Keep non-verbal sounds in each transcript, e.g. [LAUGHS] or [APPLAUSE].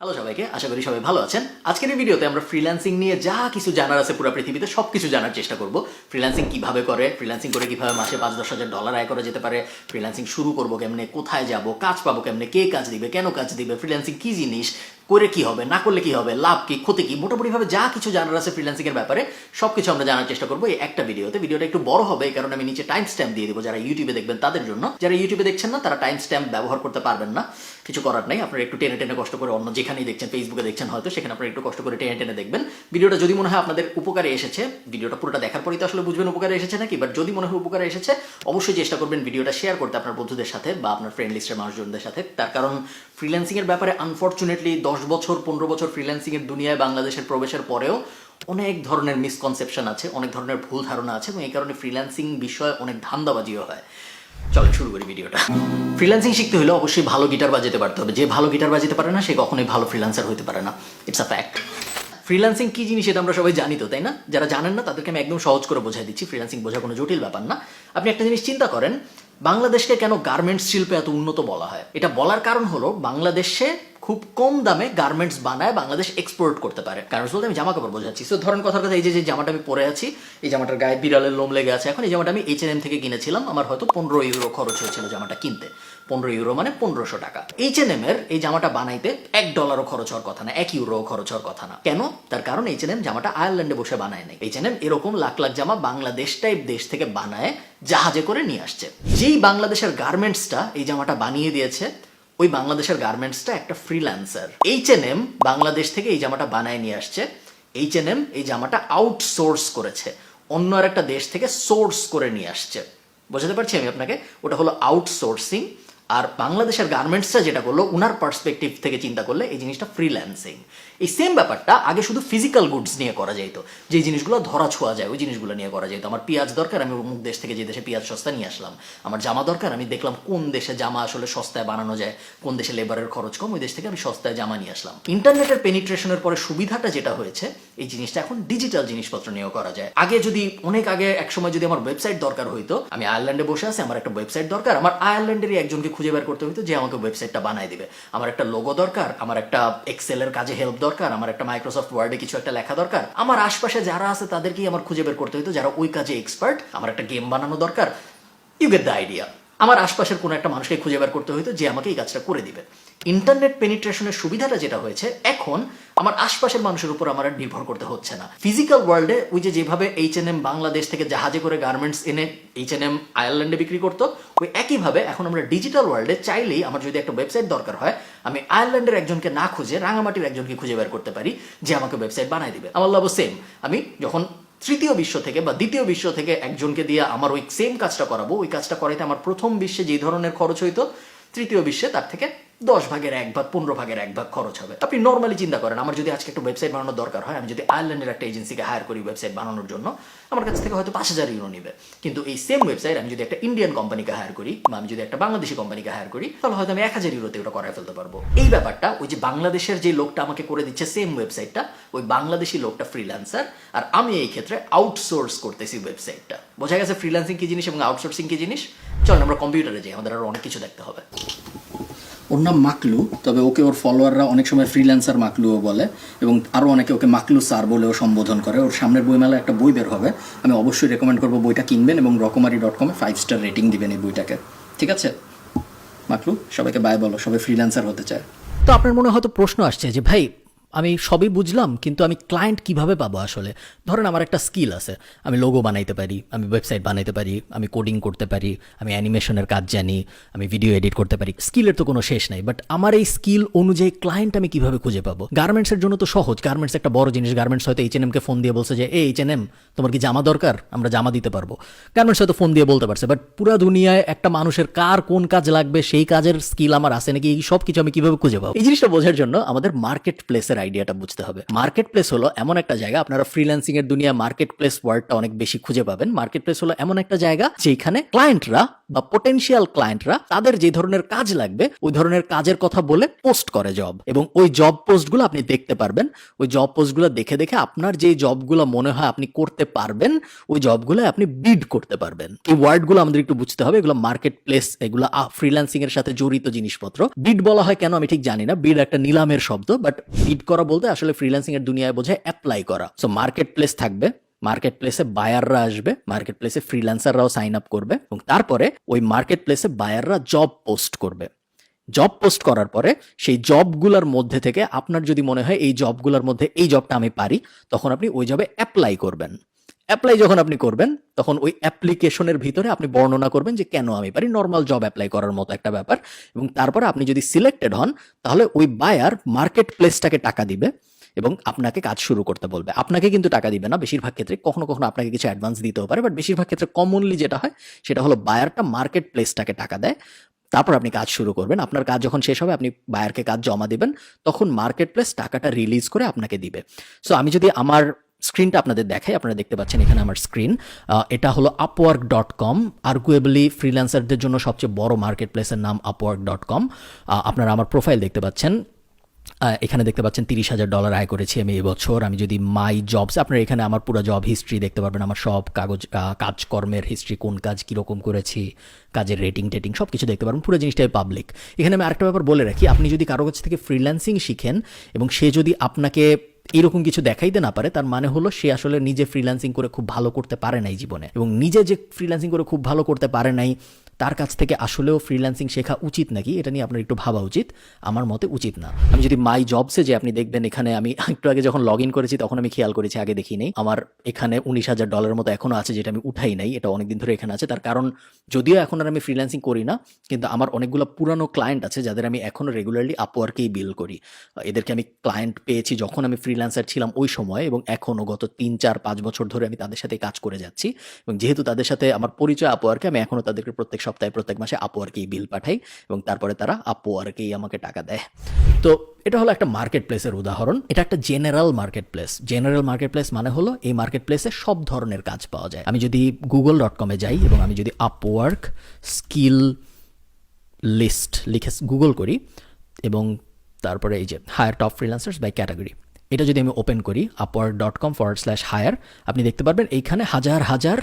Hello সবাইকে, আশা করি সবাই ভালো আছেন। আজকের এই ভিডিওতে আমরা ফ্রিল্যান্সিং নিয়ে যা কিছু জানার আছে পুরো পৃথিবীতে সব কিছু জানার চেষ্টা করব। ফ্রিল্যান্সিং কীভাবে করে ফ্রিল্যান্সিং করে কীভাবে মাসে পাঁচ দশ হাজার ডলার আয় করা যেতে পারে ফ্রিল্যান্সিং শুরু করব কেমনে, কোথায় যাব, কাজ পাবো কেমনে, কে কাজ দিবে, কেন কাজ দিবে ফ্রিল্যান্সিং কী জিনিস করে কি হবে, না করলে কি হবে, লাভ কি, ক্ষতি কি, মোটামুটিভাবে যা কিছু জানার আছে ফ্রিল্যান্সিং এর ব্যাপারে সব কিছু আমরা জানার চেষ্টা করব এই একটা ভিডিওতে ভিডিওটা একটু বড় হবে কারণে আমি নিচে টাইম স্ট্যাম্প দিয়ে দেবো, যারা ইউটিউবে দেখবেন তাদের জন্য। যারা ইউটিউবে দেখছেন না, তারা টাইম স্ট্যাম্প ব্যবহার করতে পারবেন না, কিছু করার নাই। আপনারা একটু টেনে টেনে কষ্ট করে অন্য যেখানেই দেখছেন ফেসবুকে দেখছেন হয়তো, সেখানে আপনারা একটু কষ্ট করে টেনে টেনে দেখবেন। ভিডিওটা যদি মনে হয় আপনাদের উপকারে এসেছে ভিডিওটা পুরোটা দেখার পরেই তো আসলে বুঝবেন উপকারে এসেছে নাকি বাট যদি মনে হয় উপকারে এসেছে, অবশ্যই চেষ্টা করবেন ভিডিওটা শেয়ার করতে আপনার বন্ধুদের সাথে বা আপনার ফ্রেন্ড লিস্টের মানুষজনদের সাথে। তার কারণ ফ্রিল্যান্সিং এর ব্যাপারে আনফর্চুনেটলি দশ বছর, পনেরো বছর ফ্রিল্যান্সিং এর দুনিয়ায় বাংলাদেশের প্রবেশের পরেও অনেক ধরনের মিসকনসেপশন আছে, অনেক ধরনের ভুল ধারণা আছে এবং এই কারণে ফ্রিল্যান্সিং বিষয়ে অনেক ধান্দাবাজিও হয়। চলেন শুরু করি ভিডিওটা। ফ্রিল্যান্সিং শিখতে হলে অবশ্যই ভালো গিটার বাজাতে পারতে হবে। যে ভালো গিটার বাজাতে পারে না, সে কখনোই ভালো ফ্রিল্যান্সার হতে পারে না। ইটস আ ফ্যাক্ট ফ্রিল্যান্সিং কি জিনিস এটা আমরা সবাই জানি তো, তাই না? যারা জানেন না, তাদেরকে আমি একদম সহজ করে বোঝাই দিচ্ছি। ফ্রিল্যান্সিং বোঝা কোনো জটিল ব্যাপার না। আপনি একটা জিনিস চিন্তা করেন, বাংলাদেশকে কেন গার্মেন্টস শিল্পে এত উন্নত বলা হয়? এটা বলার কারণ হলো, বাংলাদেশে খুব কম দামে গার্মেন্টস বানায় বাংলাদেশ এক্সপোর্ট করতে পারে। গার্মেন্টস বলতে আমি জামা কাপড় বোঝাচ্ছি। তো ধরেন কথার কথা, এই যে জামাটা আমি পরে আছি, এই জামাটার গায়ে বিড়ালের লোম লেগে আছে। এখন এই জামাটা আমি এইচ থেকে কিনেছিলাম। আমার হয়তো পনেরো ইউরো খরচ হয়েছিল জামাটা কিনতে। পনেরো ইউরো মানে পনেরোশো টাকা। এইচ এন এম এর এই জামাটা বানাইতে এক ডলারও খরচ হওয়ার কথা না, এক ইউরো খরচ হওয়ার কথা না। কেন? তার কারণ এইচ এন এম জামাটা আয়ারল্যান্ডে বসে বানায় নাই। এইচ এন এম এরকম লাখ লাখ জামা বাংলাদেশ টাইপ দেশ থেকে বানায়, জাহাজে করে নিয়ে আসছে। যেই বাংলাদেশের গার্মেন্টসটা এই জামাটা বানিয়ে দিয়েছে ওই বাংলাদেশের গার্মেন্টসটা একটা freelancer H N M Bangladesh থেকে এই জামাটা বানায় নিয়ে আসছে। এইচ এন এম এই জামাটা আউটসোর্স করেছে। অন্য আর একটা দেশ থেকে সোর্স করে নিয়ে আসছে। বোঝাতে পারছি আমি আপনাকে? ওটা হলো আউটসোর্সিং আর বাংলাদেশের গার্মেন্টসটা যেটা করল ওনার পার্সপেক্টিভ থেকে চিন্তা করলে এই জিনিসটা ফ্রিল্যান্সিং এই সেম ব্যাপারটা আগে শুধু ফিজিক্যাল গুডস নিয়ে করা যেত যে জিনিসগুলো ধরা ছোঁয়া যায়, ওই জিনিসগুলো নিয়ে করা যেত আমার পেঁয়াজ দরকার, আমি অমুক দেশ থেকে যে দেশে পেঁয়াজ সস্তা নিয়ে আসলাম। আমার জামা দরকার, আমি দেখলাম কোন দেশে জামা আসলে সস্তায় বানানো যায়, কোন দেশে লেবারের খরচ কম, ওই দেশ থেকে আমি সস্তায় জামা নিয়ে আসলাম। ইন্টারনেটের পেনিট্রেশনের পরে সুবিধাটা যেটা হয়েছে, এই জিনিসটা এখন ডিজিটাল জিনিসপত্র নিয়েও করা যায়। আগে যদি, অনেক আগে এক সময় যদি আমার ওয়েবসাইট দরকার হইতো, আমি আয়ারল্যান্ডে বসে আছি, আমার একটা ওয়েবসাইট দরকার, আমার আয়ারল্যান্ডেরই একজনকে খুঁজে বের করতে হইতো যে আমাকে ওয়েবসাইটটা বানায় দিবে। আমার একটা লোগো দরকার, আমার একটা এক্সেলের কাজে হেল্প দরকার আমার একটা মাইক্রোসফট ওয়ার্ডে কিছু একটা লেখা দরকার, আমার আশপাশে যারা আছে তাদেরকেই আমার খুঁজে বের করতে হইতো, যারা ওই কাজে এক্সপার্ট আমার একটা গেম বানানো দরকার। ইউ গেট দ্য আইডিয়া আমার আশপাশের কোনো একটা মানুষকে খুঁজে বার করতে হইতো যে আমাকে এই কাজটা করে দিবে। ইন্টারনেট পেনিট্রেশনের সুবিধাটা যেটা হয়েছে, এখন আমার আশপাশের মানুষের উপর আমার নির্ভর করতে হচ্ছে না। ফিজিক্যাল ওয়ার্ল্ডে ওই যে যেভাবে এইচ এন এম বাংলাদেশ থেকে জাহাজে করে গার্মেন্টস এনে এইচ এন এম আয়ারল্যান্ডে বিক্রি করতো, ওই একইভাবে এখন আমরা ডিজিটাল ওয়ার্ল্ডে চাইলেই আমার যদি একটা ওয়েবসাইট দরকার হয়, আমি আয়ারল্যান্ডের একজনকে না খুঁজে, রাঙামাটির একজনকে খুঁজে বের করতে পারি, যে আমাকে ওয়েবসাইট বানাই দিবে। আমার লাভ সেম আমি যখন তৃতীয় বিশ্ব থেকে বা দ্বিতীয় বিশ্ব থেকে একজনকে দিয়ে আমার ওই সেম কাজটা করাবো, ওই কাজটা করাইতে আমার প্রথম বিশ্বে যে ধরনের খরচ হইতো, তৃতীয় বিশ্বে তার থেকে দশ ভাগের এক ভাগ, পনেরো ভাগের এক ভাগ খরচ হবে। আপনি নর্মালি চিন্তা করেন, আমার যদি আজকে একটা ওয়েবসাইট বানানোর দরকার হয়, আমি যদি আয়ারল্যান্ডের একটা এজেন্সিকে হায়ার করি ওয়েবসাইট বানানোর জন্য, আমার কাছ থেকে হয়তো পাঁচ হাজার ইউরো নিবে। কিন্তু এই সেম ওয়েবসাইট আমি যদি একটা ইন্ডিয়ান কোম্পানিকে হায়ার করি, বা আমি যদি একটা বাংলাদেশি কোম্পানিকে হায়ার করি, তাহলে হয়তো আমি এক হাজার ইউরোতে ওটা করায় ফেলতে পারব। এই ব্যাপারটা, ওই যে বাংলাদেশের যে লোকটা আমাকে করে দিচ্ছে সেম ওয়েবসাইটটা ওই বাংলাদেশি লোকটা ফ্রিল্যান্সার আর আমি এই ক্ষেত্রে আউটসোর্স করতেছি ওয়েবসাইটটা বোঝা গেছে ফ্রিল্যান্সিং কি জিনিস এবং আউটসোর্সিং কি জিনিস? চলুন, আমরা কম্পিউটারে যাই, আমাদের আরও অনেক কিছু দেখতে হবে। ওর নাম মাকলু, তবে ওকে ওর ফলোয়াররা অনেক সময় ফ্রিল্যান্সার মাকলুও বলে এবং আরও অনেকে ওকে মাকলু স্যার বলেও সম্বোধন করে। ওর সামনের বইমেলা একটা বই বের হবে। আমি অবশ্যই রেকমেন্ড করব বইটা কিনবেন এবং রকমারি ডট কমে ফাইভ স্টার রেটিং দিবেন এই বইটাকে। ঠিক আছে? মাকলু, সবাইকে বাই বলো। সবাই ফ্রিল্যান্সার হতে চায়। তো আপনার মনে হয়তো প্রশ্ন আসছে যে, ভাই আমি সবই বুঝলাম, কিন্তু আমি ক্লায়েন্ট কীভাবে পাবো আসলে? ধরেন আমার একটা স্কিল আছে, আমি লোগো বানাইতে পারি, আমি ওয়েবসাইট বানাইতে পারি, আমি কোডিং করতে পারি, আমি অ্যানিমেশনের কাজ জানি, আমি ভিডিও এডিট করতে পারি স্কিলের তো কোনো শেষ নাই বাট আমার এই স্কিল অনুযায়ী ক্লায়েন্ট আমি কীভাবে খুঁজে পাবো? গার্মেন্টসের জন্য তো সহজ গার্মেন্টস একটা বড় জিনিস গার্মেন্টস হয়তো এইচ কে ফোন দিয়ে বলছে যে, এই এইচ এন এম তোমার কি জামা দরকার? আমরা জামা দিতে পারব। গার্মেন্টস হয়তো ফোন দিয়ে বলতে পারছে বাট পুরো দুনিয়ায় একটা মানুষের কার কোন কাজ লাগবে, সেই কাজের স্কিল আমার আছে নাকি, এই সব কিছু আমি কীভাবে খুঁজে পাবো? এই জিনিসটা বোঝার জন্য আমাদের মার্কেট প্লেসের প্লেসের আইডিয়াটা বুঝতে হবে। মার্কেট প্লেস হলো এমন একটা জায়গা, আপনারা ফ্রিল্যান্সিং এর দুনিয়া মার্কেট প্লেস ওয়ার্ডটা অনেক বেশি খুঁজে পাবেন। মার্কেট প্লেস হলো এমন একটা জায়গা যেখানে ক্লায়েন্টরা বা পোটেনশিয়াল ক্লায়েন্টরা তাদের যে ধরনের কাজ লাগবে, ওই ধরনের কাজের কথা বলে পোস্ট করে জব এবং ওই জব পোস্টগুলো আপনি দেখতে পারবেন। ওই জব পোস্টগুলো দেখে দেখে আপনার যে জবগুলো মনে হয় আপনি করতে পারবেন, ওই জবগুলো আপনি বিড করতে পারবেন। এই ওয়ার্ডগুলো আমাদের একটু বুঝতে হবে। এগুলো মার্কেট প্লেস এগুলো ফ্রিল্যান্সিং এর সাথে জড়িত জিনিসপত্র। বিড বলা হয় কেন আমি ঠিক জানি না। বিড একটা নিলামের শব্দ বাট বিড করা বলতে আসলে ফ্রিল্যান্সিং এর দুনিয়ায় বোঝে অ্যাপ্লাই করা। সো মার্কেট প্লেস থাকবে। মার্কেট প্লেসে বায়াররা আসবে। মার্কেট প্লেসে ফ্রিল্যান্সাররাও সাইন আপ করবে এবং তারপরে ওই মার্কেট প্লেসে বায়াররা জব পোস্ট করবে। জব পোস্ট করার পরে সেই জবগুলোর মধ্যে থেকে আপনার যদি মনে হয় এই জবগুলোর মধ্যে এই জবটা আমি পারি, তখন আপনি ওই জবে অ্যাপ্লাই করবেন। অ্যাপ্লাই যখন আপনি করবেন, তখন ওই অ্যাপ্লিকেশনের ভিতরে আপনি বর্ণনা করবেন যে কেন আমি পারি নর্মাল জব অ্যাপ্লাই করার মতো একটা ব্যাপার। এবং তারপরে আপনি যদি সিলেক্টেড হন, তাহলে ওই বায়ার মার্কেট প্লেসটাকে টাকা দিবে এবং আপনাকে কাজ শুরু করতে বলবে। আপনাকে কিন্তু টাকা দিবে না, বেশিরভাগ ক্ষেত্রে কখনো কখনো আপনাকে কিছু অ্যাডভান্স দিতেও পারে বাট বেশিরভাগ ক্ষেত্রে কমনলি যেটা হয়, সেটা হলো বায়ারটা মার্কেট প্লেসটাকে টাকা দেয়। তারপর আপনি কাজ শুরু করবেন, আপনার কাজ যখন শেষ হবে, আপনি বায়ারকে কাজ জমা দিবেন, তখন মার্কেট প্লেস টাকাটা রিলিজ করে আপনাকে দিবে। সো আমি যদি আমার স্ক্রিনটা আপনাদের দেখাই, আপনারা দেখতে পাচ্ছেন এখানে আমার স্ক্রিন। এটা হলো আপওয়ার্ক ডট কম আর্গুয়েবলি ফ্রিল্যান্সারদের জন্য সবচেয়ে বড় মার্কেট প্লেসের নাম আপওয়ার্ক ডট কম আপনারা আমার প্রোফাইল দেখতে পাচ্ছেন। এখানে দেখতে পাচ্ছেন তিরিশ হাজার ডলার আয় করেছি আমি এবছর আমি যদি মাই জবস আপনারা এখানে আমার পুরো জব হিস্ট্রি দেখতে পারবেন, আমার সব কাগজ কাজকর্মের হিস্ট্রি কোন কাজ কীরকম করেছি, কাজের রেটিং টেটিং সব কিছু দেখতে পারবেন, পুরো জিনিসটাই পাবলিক এখানে আমি আরেকটা ব্যাপার বলে রাখি, আপনি যদি কারও কাছ থেকে ফ্রিল্যান্সিং শিখেন এবং সে যদি আপনাকে এরকম কিছু দেখাইতে না পারে, তার মানে হলো সে আসলে নিজে ফ্রিল্যান্সিং করে খুব ভালো করতে পারে নাই জীবনে। এবং নিজে যে ফ্রিল্যান্সিং করে খুব ভালো করতে পারে নাই তার কাছ থেকে আসলেও ফ্রিল্যান্সিং শেখা উচিত নাকি? এটা নিয়ে আপনার একটু ভাবা উচিত। আমার মতে উচিত না। আমি যদি মাই জবসে যে আপনি দেখবেন এখানে আমি [LAUGHS] একটু আগে যখন লগ ইন করেছি, তখন আমি খেয়াল করেছি, আগে দেখি নেই আমার এখানে উনিশ হাজার ডলারের মতো এখনও আছে যেটা আমি উঠাই নাই। এটা অনেকদিন ধরে এখানে আছে। তার কারণ যদিও এখন আর আমি ফ্রিল্যান্সিং করি না, কিন্তু আমার অনেকগুলো পুরানো ক্লায়েন্ট আছে যাদের আমি এখনও রেগুলারলি আপওয়ার্কেই বিল করি। এদেরকে আমি ক্লায়েন্ট পেয়েছি যখন আমি ফ্রিল্যান্সার ছিলাম ওই সময় এবং এখনও গত তিন, চার, পাঁচ বছর ধরে আমি তাদের সাথে কাজ করে যাচ্ছি। এবং যেহেতু তাদের সাথে আমার পরিচয় আপওয়ার্কে আমি এখনও তাদেরকে প্রত্যেক সপ্তাহে প্রত্যেক মাসে আপওয়ার্কেই বিল পাঠাই এবং তারপরে তারা আপওয়ার্কেই আমাকে টাকা দেয়। তো এটা হলো একটা মার্কেট প্লেসের উদাহরণ। এটা একটা general market place general market place মানে হলো এই মার্কেট প্লেসে সব ধরনের কাজ পাওয়া যায়। আমি যদি গুগল ডট কমে যাই এবং আমি যদি আপওয়ার্ক স্কিল লিস্ট লিখে গুগল করি এবং তারপরে এই যে hire top freelancers by category এটা যদি আমি ওপেন করি Upwork dot com forward slash hire আপনি দেখতে পারবেন এইখানে হাজার হাজার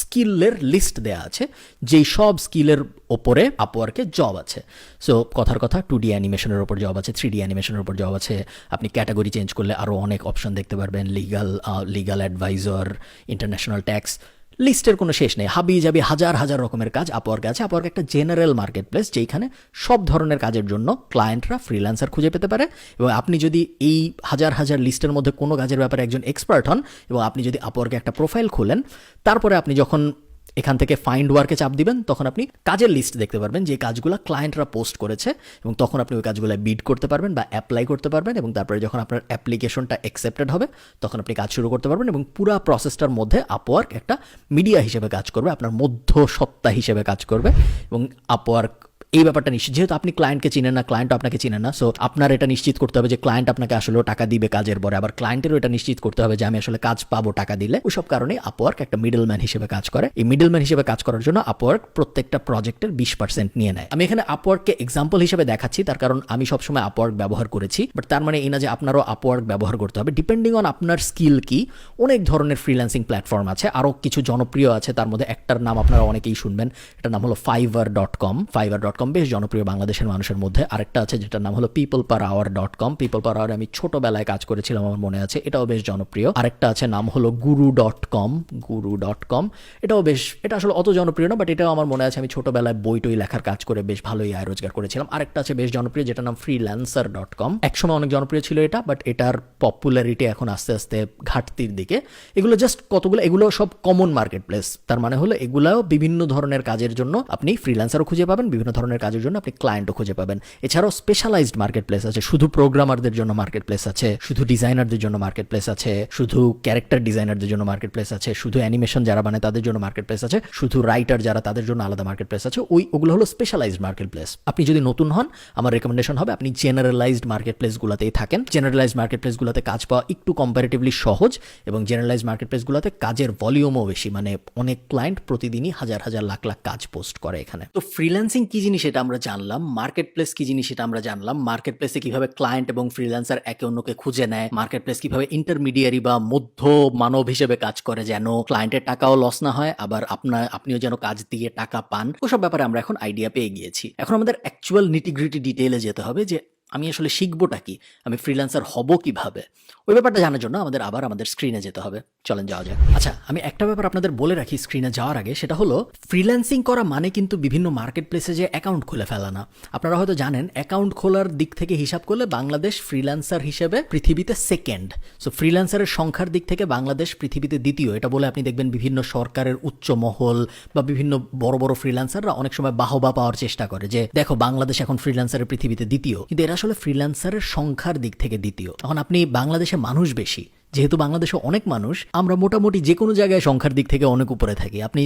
স্কিলের লিস্ট দেয়া আছে, যেই সব স্কিলের ওপরে আপওয়ার্কে জব আছে। সো কথার কথা টু ডি অ্যানিমেশনের ওপর জব আছে থ্রি ডি অ্যানিমেশনের ওপর জব আছে। আপনি ক্যাটাগরি চেঞ্জ করলে আরও অনেক অপশন দেখতে পারবেন legal legal advisor international tax লিস্টের কোনো শেষ নেই। হাবি যাবি হাজার হাজার রকমের কাজ। আপওয়ার্ক আছে। আপওয়ার্ক একটা জেনারেল মার্কেট প্লেস যেখানে সব ধরনের কাজের জন্য ক্লায়েন্টরা ফ্রিল্যান্সার খুঁজে পেতে পারে এবং আপনি যদি এই হাজার হাজার লিস্টের মধ্যে কোনো কাজের ব্যাপারে একজন এক্সপার্ট হন এবং আপনি যদি আপওয়ার্কে একটা প্রোফাইল খোলেন, তারপরে আপনি যখন এখান থেকে ফাইন্ড ওয়ার্কে চাপ দিবেন, তখন আপনি কাজের লিস্ট দেখতে পারবেন যে কাজগুলো ক্লায়েন্টরা পোস্ট করেছে, এবং তখন আপনি ওই কাজগুলো বিড করতে পারবেন বা অ্যাপ্লাই করতে পারবেন, এবং তারপরে যখন আপনার অ্যাপ্লিকেশনটা অ্যাকসেপ্টেড হবে, তখন আপনি কাজ শুরু করতে পারবেন, এবং পুরো প্রসেসটার মধ্যে আপওয়ার্ক একটা মিডিয়া হিসেবে কাজ করবে, আপনার মধ্য সত্তা হিসেবে কাজ করবে, এবং আপওয়ার্ক এই ব্যাপারটা নিশ্চিত। যেহেতু আপনি ক্লায়েন্টকে চিনেন না ক্লায়েন্ট আপনাকে চিনেন না সো আপনার এটা নিশ্চিত করতে হবে যে ক্লায়েন্ট আপনাকে আসলেও টাকা দিবে কাজের পরে। আবার ক্লায়েন্টেরও এটা নিশ্চিত করতে হবে যে আমি আসলে কাজ পাবো টাকা দিলে। ওইসব কারণে আপওয়ার্ক একটা মিডল ম্যান হিসেবে কাজ করে। এই মিডল ম্যান হিসেবে কাজ করার জন্য আপওয়ার্ক প্রত্যেকটা প্রজেক্টের বিশ পার্সেন্ট নিয়ে নেয়। আমি এখানে আপওয়ার্ককে এক্সাম্পল হিসেবে দেখাচ্ছি, তার কারণ আমি সবসময় আপওয়ার্ক ব্যবহার করেছি। বাট তার মানে এই না যে আপনারও আপওয়ার্ক ব্যবহার করতে হবে। ডিপেন্ডিং অন আপনার স্কিল কি, অনেক ধরনের ফ্রিল্যান্সিং প্ল্যাটফর্ম আছে। আরও কিছু জনপ্রিয় আছে, তার মধ্যে একটার নাম আপনারা অনেকেই শুনবেন। এটার নাম হলো Fiverr dot com Fiverr dot com বেশ জনপ্রিয় বাংলাদেশের মানুষের মধ্যে আরেকটা আছে, যেটার নাম হলো people per hour dot com people per hour আমি ছোটবেলায় কাজ করেছিলাম, আমার মনে আছে, এটাও বেশ জনপ্রিয়। আরেকটা আছে, নাম হলো গুরু ডট কম গুরু ডট কম এটাও বেশ, এটা আসলে অত জনপ্রিয় না বাট এটাও আমার মনে আছে, আমি ছোটবেলায় বই টই লেখার কাজ করে বেশ ভালোই আয় রোজগার করেছিলাম। আরেকটা আছে, বেশ জনপ্রিয় যেটা নাম ফ্রিল্যান্সার ডট কম একসময় অনেক জনপ্রিয় ছিল এটা বাট এটার পপুলারিটি এখন আস্তে আস্তে ঘাটতির দিকে। এগুলো জাস্ট কতগুলো, এগুলো সব কমন মার্কেট প্লেস তার মানে হলো, এগুলাও বিভিন্ন ধরনের কাজের জন্য আপনি ফ্রিল্যান্সারও খুঁজে পাবেন, বিভিন্ন ধরনের ধরনের কাজের জন্য আপনি ক্লায়েন্টও খুঁজে পাবেন। এছাড়াও স্পেশালাইজড মার্কেট প্লেস আছে, শুধু প্রোগ্রামারদের জন্য মার্কেট প্লেস আছে, শুধু ডিজাইনারদের জন্য মার্কেট প্লেস আছে, শুধু ক্যারেক্টার ডিজাইনারদের জন্য মার্কেট প্লেস আছে, শুধু অ্যানিমেশন যারা বানায় তাদের জন্য মার্কেট প্লেস আছে, শুধু রাইটার যারা তাদের জন্য আলাদা মার্কেট প্লেস আছে, ওই ওগুলো হলো স্পেশালাইজড মার্কেট প্লেস আপনি যদি নতুন হন, আমার রেকমেন্ডেশন হবে আপনি জেনারেলাইজড মার্কেট প্লেসগুলোতেই থাকেন। জেনারেলাইজড মার্কেট প্লেসগুলোতে কাজ পাওয়া একটু কম্পারেটিভলি সহজ এবং জেনারেলাইজড মার্কেট প্লেসগুলোতে কাজের ভলিউমও বেশি মানে অনেক ক্লায়েন্ট প্রতিদিনই হাজার হাজার লাখ লাখ কাজ পোস্ট করে এখানে। তো ফ্রিল্যান্সিং কি জিনিস এটা আমরা জানলাম? মার্কেট প্লেস কি জিনিস এটা আমরা জানলাম? মার্কেট প্লেসে কীভাবে ক্লায়েন্ট এবং ফ্রিল্যান্সার একে অন্যকে খুঁজে নেয়? মার্কেট প্লেস কীভাবে ইন্টারমিডিয়ারি বা মধ্য মানব হিসেবে কাজ করে যেন ক্লায়েন্টের টাকাও লস না হয়, আবার আপনার, আপনিও যেন কাজ দিয়ে টাকা পান? ওসব ব্যাপারে আমরা এখন আইডিয়া পেয়ে গিয়েছি। এখন আমাদের অ্যাকচুয়াল নিটিগ্রিটি ডিটেলে যেতে হবে যে আমি আসলে শিখবোটা কি? আমি ফ্রিল্যান্সার হব কীভাবে? ওই ব্যাপারটা জানার জন্য আমাদের আবার আমাদের স্ক্রিনে যেতে হবে। চলেন যাওয়া যাক। আচ্ছা আমি একটা ব্যাপার আপনাদের বলে রাখি স্ক্রিনে যাওয়ার আগে, সেটা হলো ফ্রিল্যান্সিং করা মানে কিন্তু বিভিন্ন মার্কেট প্লেসে যে অ্যাকাউন্ট খুলে ফেলা না। আপনারা হয়তো জানেন অ্যাকাউন্ট খোলার দিক থেকে হিসাব করলে বাংলাদেশ ফ্রিল্যান্সার হিসেবে পৃথিবীতে সেকেন্ড সো ফ্রিল্যান্সারের সংখ্যার দিক থেকে বাংলাদেশ পৃথিবীতে দ্বিতীয়। এটা বলে আপনি দেখবেন বিভিন্ন সরকারের উচ্চ মহল বা বিভিন্ন বড় বড় ফ্রিল্যান্সাররা অনেক সময় বাহবা পাওয়ার চেষ্টা করে যে, দেখো, বাংলাদেশ এখন ফ্রিল্যান্সারের পৃথিবীতে দ্বিতীয়। কিন্তু এরা আসলে ফ্রিল্যান্সারের সংখ্যার দিক থেকে দ্বিতীয়। এখন আপনি বাংলাদেশে মানুষ বেশি, যেহেতু বাংলাদেশে অনেক মানুষ, আমরা মোটামুটি যে কোনো জায়গায় সংখ্যার দিক থেকে অনেক উপরে থাকি। আপনি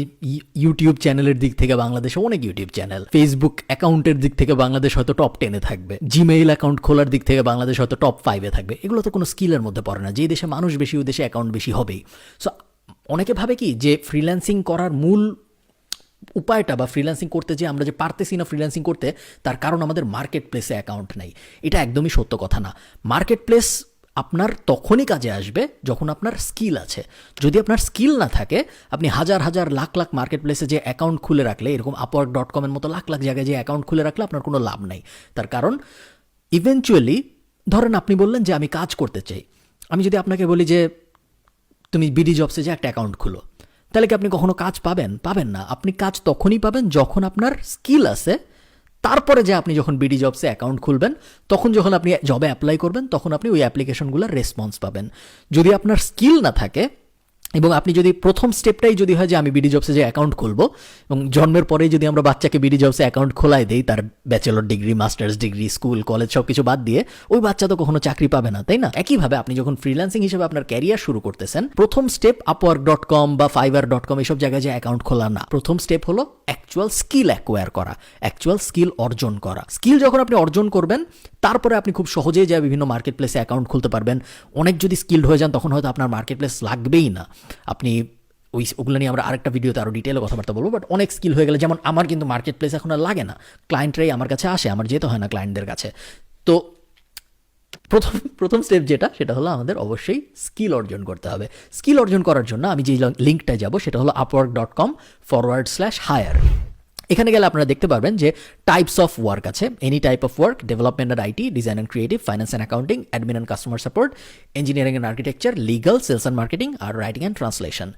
ইউটিউব চ্যানেলের দিক থেকে বাংলাদেশে অনেক ইউটিউব চ্যানেল ফেসবুক অ্যাকাউন্টের দিক থেকে বাংলাদেশ হয়তো টপ টেনে থাকবে জিমেইল অ্যাকাউন্ট খোলার দিক থেকে বাংলাদেশ হয়তো টপ ফাইভে থাকবে। এগুলো তো কোনো স্কিলের মধ্যে পড়ে না, যে দেশে মানুষ বেশি, ওই দেশে অ্যাকাউন্ট বেশি হবেই। সো অনেকে ভাবে কি যে ফ্রিল্যান্সিং করার মূল উপায়টা বা ফ্রিল্যান্সিং করতে যে আমরা যে পারতেছি না ফ্রিল্যান্সিং করতে, তার কারণ আমাদের মার্কেট প্লেসে অ্যাকাউন্ট নেই। এটা একদমই সত্য কথা না। মার্কেট প্লেস আপনার তখনই কাজে আসবে যখন আপনার স্কিল আছে। যদি আপনার স্কিল না থাকে, আপনি হাজার হাজার, লাখ লাখ মার্কেট প্লেসে যে অ্যাকাউন্ট খুলে রাখলে, এরকম আপওয়ার্ক ডট কমের মতো লাখ লাখ জায়গায় যে অ্যাকাউন্ট খুলে রাখলে আপনার কোনো লাভ নেই। তার কারণ ইভেনচুয়ালি ধরেন আপনি বললেন যে আমি কাজ করতে চাই। আমি যদি আপনাকে বলি যে, তুমি বিডি জবসে যে একটা অ্যাকাউন্ট খুলো তাহলে কি আপনি কখনো কাজ পাবেন? পাবেন না। আপনি কাজ তখনই পাবেন যখন আপনার স্কিল আছে। তারপরে যে আপনি যখন বিডি জবসে অ্যাকাউন্ট খুলবেন, তখন যখন আপনি জবে অ্যাপ্লাই করবেন, তখন আপনি ওই অ্যাপ্লিকেশনগুলোর রেসপন্স পাবেন। যদি আপনার স্কিল না থাকে এবং আপনি যদি প্রথম স্টেপটাই যদি হয় যে আমি বিডি জবসে যে অ্যাকাউন্ট খুলব, এবং জন্মের পরেই যদি আমরা বাচ্চাকে বিডি জবসে অ্যাকাউন্ট খোলাই দেই, তার bachelor degree masters degree school college সব কিছু বাদ দিয়ে, ওই বাচ্চা তো কখনো চাকরি পাবে না, তাই না? একইভাবে আপনি যখন ফ্রিল্যান্সিং হিসেবে আপনার ক্যারিয়ার শুরু করতেছেন, প্রথম স্টেপ আপওয়ার্ক ডট কম বা ফাইবার ডট কম এইসব জায়গায় যে অ্যাকাউন্ট খোলা না। প্রথম স্টেপ হলো অ্যাকচুয়াল স্কিল অ্যাকোয়ার করা অ্যাকচুয়াল স্কিল অর্জন করা। স্কিল যখন আপনি অর্জন করবেন, তারপরে আপনি খুব সহজেই যায় বিভিন্ন মার্কেট প্লেসে অ্যাকাউন্ট খুলতে পারবেন। অনেক যদি স্কিল্ড হয়ে যান, তখন হয়তো আপনার মার্কেট প্লেস লাগবেই না। আপনি ওই ওগুলো নিয়ে আমরা আরেকটা ভিডিওতে আরও ডিটেলে কথাবার্তা বলব বাট অনেক স্কিল হয়ে গেলে, যেমন আমার কিন্তু মার্কেট প্লেস এখন আর লাগে না। ক্লায়েন্টরাই আমার কাছে আসে, আমার যেতে হয় না ক্লায়েন্টদের কাছে। তো প্রথম প্রথম স্টেপ যেটা, সেটা হলো আমাদের অবশ্যই স্কিল অর্জন করতে হবে। স্কিল অর্জন করার জন্য আমি যে লিঙ্কটা যাব, সেটা হলো Upwork dot com forward slash hire এখানে গেলে আপনারা দেখতে পারবেন যে টাইপস অফ ওয়ার্ক আছে। Any type of work development and IT design and creative finance and accounting admin and customer support engineering and architecture legal sales and marketing R writing and translation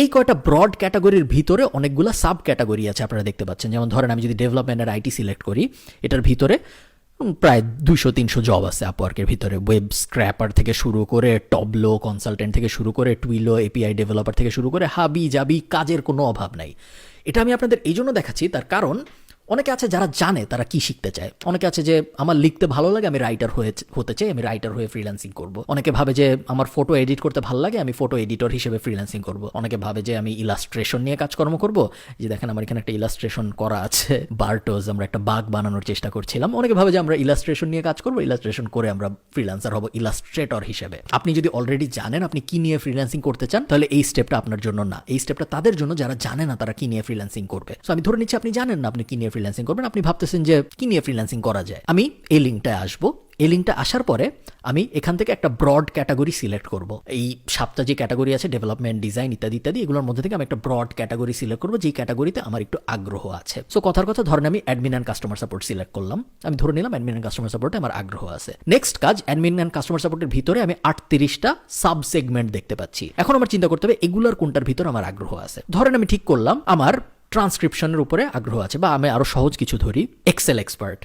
এই কয়টা broad ক্যাটাগরির ভিতরে অনেকগুলো sub category আছে, আপনারা দেখতে পাচ্ছেন। যেমন ধরেন, আমি যদি ডেভেলপমেন্ট আর আইটি সিলেক্ট করি, এটার ভিতরে প্রায় দুশো তিনশো জব আছে আপওয়ার্কের ভিতরে। ওয়েব স্ক্র্যাপার থেকে শুরু করে টবলো কনসালটেন্ট থেকে শুরু করে টুইলো এপিআই ডেভেলপার থেকে শুরু করে হাবি জাবি কাজের কোনো অভাব নাই। এটা আমি আপনাদের এই জন্য দেখাচ্ছি, তার কারণ অনেকে আছে যারা জানে তারা কি শিখতে চায়। অনেকে আছে যে আমার লিখতে ভালো লাগে, আমি রাইটার হয়ে হতে চাই, আমি রাইটার হয়ে ফ্রিল্যান্সিং করব। অনেকে ভাবে যে আমার ফটো এডিট করতে ভালো লাগে, আমি ফটো এডিটর হিসেবে ফ্রিল্যান্সিং করব। অনেকে ভাবে যে আমি ইলাস্ট্রেশন নিয়ে কাজকর্ম করব। যে দেখেন আমার এখানে একটা ইলাস্ট্রেশন করা আছে বার্টোজ আমরা একটা বাঘ বানানোর চেষ্টা করছিলাম। অনেকে ভাবে যে আমরা ইলাস্ট্রেশন নিয়ে কাজ করব ইলাস্ট্রেশন করে আমরা ফ্রিল্যান্সার হব ইলাস্ট্রেটর হিসেবে। আপনি যদি অলরেডি জানেন আপনি কি নিয়ে ফ্রিল্যান্সিং করতে চান, তাহলে এই স্টেপটা আপনার জন্য না। এই স্টেপটা তাদের জন্য, যারা জানে না তারা কি নিয়ে ফ্রিল্যান্সিং করবে। সো আমি ধরে নিচ্ছি আপনি জানেন না আপনি কি নিয়ে ফ্রিল্যান্সিং করবেন, আপনি ভাবতেছেন যে কি নিয়ে ফ্রিল্যান্সিং করা যায়। আমি এই লিঙ্কটায় আসব। এই লিঙ্কটা আসার পরে আমি এখান থেকে একটা ব্রড ক্যাটাগরি সিলেক্ট করব। এই সাতটা যে ক্যাটাগরি আছে ডেভেলপমেন্ট ডিজাইন ইত্যাদি ইত্যাদি, এগুলোর মধ্যে থেকে আমি একটা ব্রড ক্যাটাগরি সিলেক্ট করব, যেই ক্যাটাগরিতে আমার একটু আগ্রহ আছে। সো কথার কথা, ধরেন আমি admin and customer support select করলাম। আমি ধরে নিলাম অ্যাডমিন অ্যান্ড কাস্টমার সাপোর্টে আমার আগ্রহ আছে। নেক্সট কাজ অ্যাডমিন অ্যান্ড কাস্টমার সাপোর্টের ভিতরে আমি আটত্রিশটা সাব সেগমেন্ট দেখতে পাচ্ছি। এখন আমার চিন্তা করতে হবে, এগুলোর কোনটার ভিতরে আমার আগ্রহ আছে? ধরেন আমি ঠিক করলাম, আমার ট্রান্সক্রিপশনের উপরে আগ্রহ আছে বা আমি আরও সহজ কিছু ধরি এক্সেল এক্সপার্ট